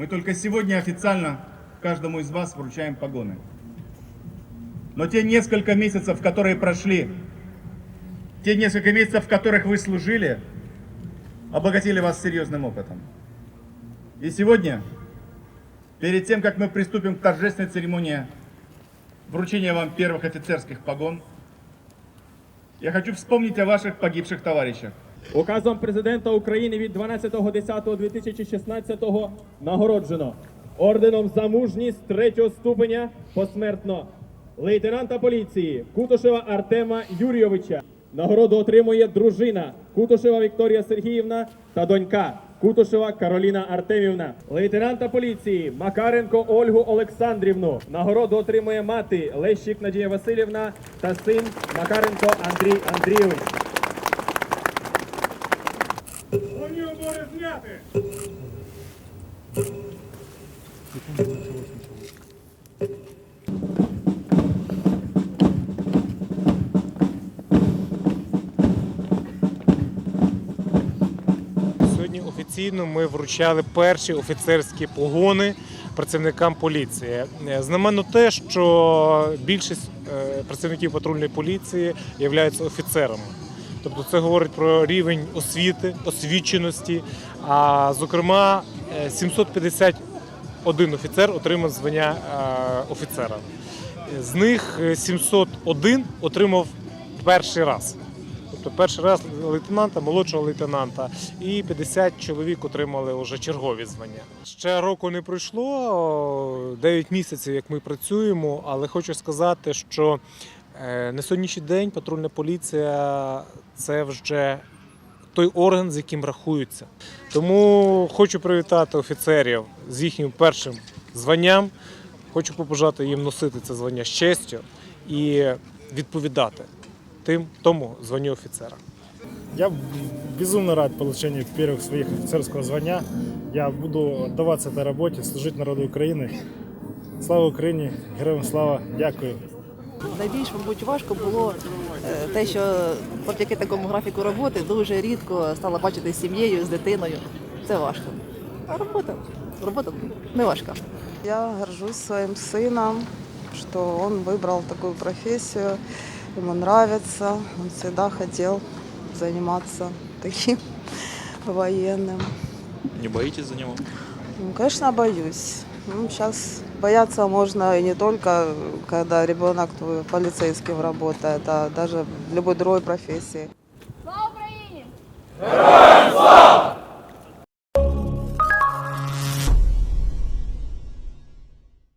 Мы только сегодня официально каждому из вас вручаем погоны. Но те несколько месяцев, которые прошли, те несколько месяцев, в которых вы служили, обогатили вас серьезным опытом. И сегодня, перед тем, как мы приступим к торжественной церемонии вручения вам первых офицерских погон, я хочу вспомнить о ваших погибших товарищах. Указом президента України від 12.10.2016 нагороджено орденом за мужність третього ступеня посмертно лейтенанта поліції Кутушева Артема Юрійовича. Нагороду отримує дружина Кутушева Вікторія Сергіївна та донька Кутушева Кароліна Артемівна. Лейтенанта поліції Макаренко Ольгу Олександрівну. Нагороду отримує мати Лещик Надія Васильівна та син Макаренко Андрій Андрійович. Сьогодні офіційно ми вручали перші офіцерські погони працівникам поліції. Е, знаменно те, що більшість е, працівників патрульної поліції являються офіцерами. Тобто це говорить про рівень освіти, освіченості. А зокрема, е, 750 один офіцер отримав звання е, офіцера. З них е, 701 отримав перший раз. Тобто перший раз лейтенанта, молодшого лейтенанта, і 50 чоловік отримали вже чергові звання. Ще року не пройшло 9 місяців, як ми працюємо, але хочу сказати, що е, на сьогоднішній день патрульна поліція це вже той орган, з яким рахуються. Тому хочу привітати офіцерів з їхнім першим званням. Хочу побажати їм носити це звання з честю і відповідати тим тому званню офіцера. Я безумно рад получению первых своих офицерского звания. Я буду отдаваться этой работе, служить народу України. Слава Україні! Героям слава! Дякую! Найбільш, мабуть, важко було те, що завдяки такому графіку роботи дуже рідко стала бачити з сім'єю, з дитиною. Це важко. А робота, робота не важка. Я горжусь своим сыном, что он выбрал такую профессию, ему нравится, он всегда хотел заниматься таким военным. Не боитесь за него? Ну, конечно, боюсь. Ну, сейчас бояться можно и не только, когда ребенок твой полицейским работает, а даже в любой другой профессии. Слава Украине! Героям слава!